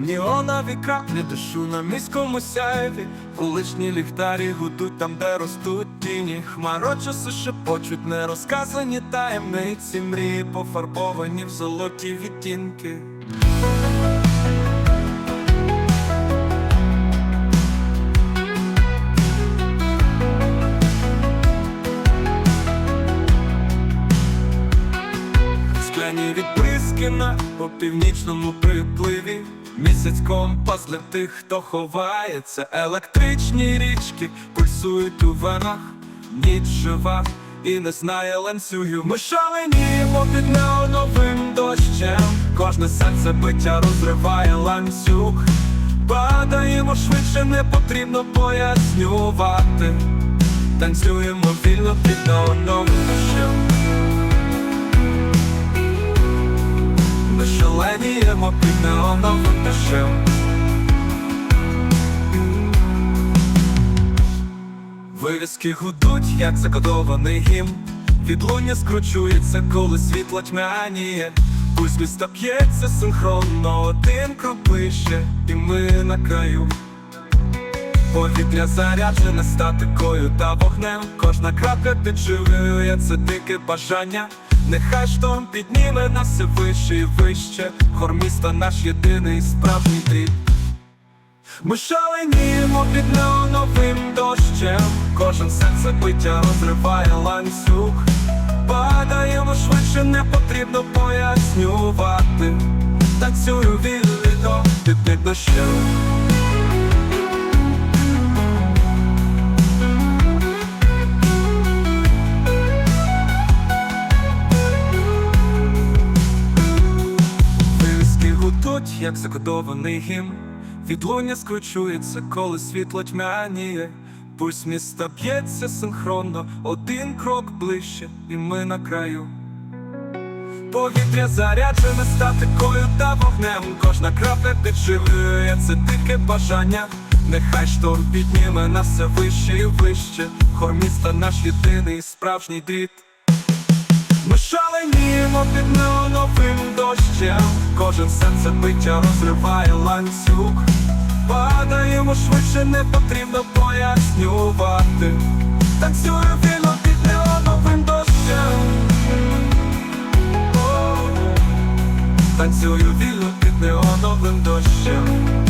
Неонові краплі дишу на міському сяйві. Колишні ліхтарі гудуть там, де ростуть тіні. Хмарочоси шепочуть нерозказані таємниці. Мрії пофарбовані в золоті відтінки. Скляні відблиски на по північному припливі Місяць компас для тих, хто ховається. Електричні річки пульсують у венах. Ніч жива і не знає ланцюгів. Ми шаленіємо під неоновим дощем. Кожне серце биття розриває ланцюг. Падаємо швидше, не потрібно пояснювати. Танцюємо вільно під неоновим неоновим дощем Вивіски гудуть, як закодований гімн. Відлуння скручується, коли світло тьмяніє Пусть міста п'ється синхронно, один крок ближче, і ми на краю Повітря заряджене статикою та вогнем. Кожна крапка підживлює це дике бажання. Нехай шторм підніме нас все вище і вище. Хор міста наш єдиний справжній дріб. Ми шаленіємо під неоновим дощем. Кожен серце биття розриває ланцюг. Падаємо швидше, не потрібно пояснювати. Танцюю вільно під дощем як закодований гімн. Відлуння скручується, коли світло тьмяніє. Пульс міста б'ється синхронно, один крок ближче, і ми на краю. Повітря заряджене статикою та вогнем. Кожна крапля підживлює це дике бажання. Нехай шторм підніме нас все вище і вище. Хор міста наш єдиний справжній дріт. Ми шаленіємо під неоновим дощем. Кожен серце биття розриває ланцюг. Падаємо швидше, не потрібно пояснювати. Танцюю вільно під неоновим дощем. Танцюю вільно під неоновим дощем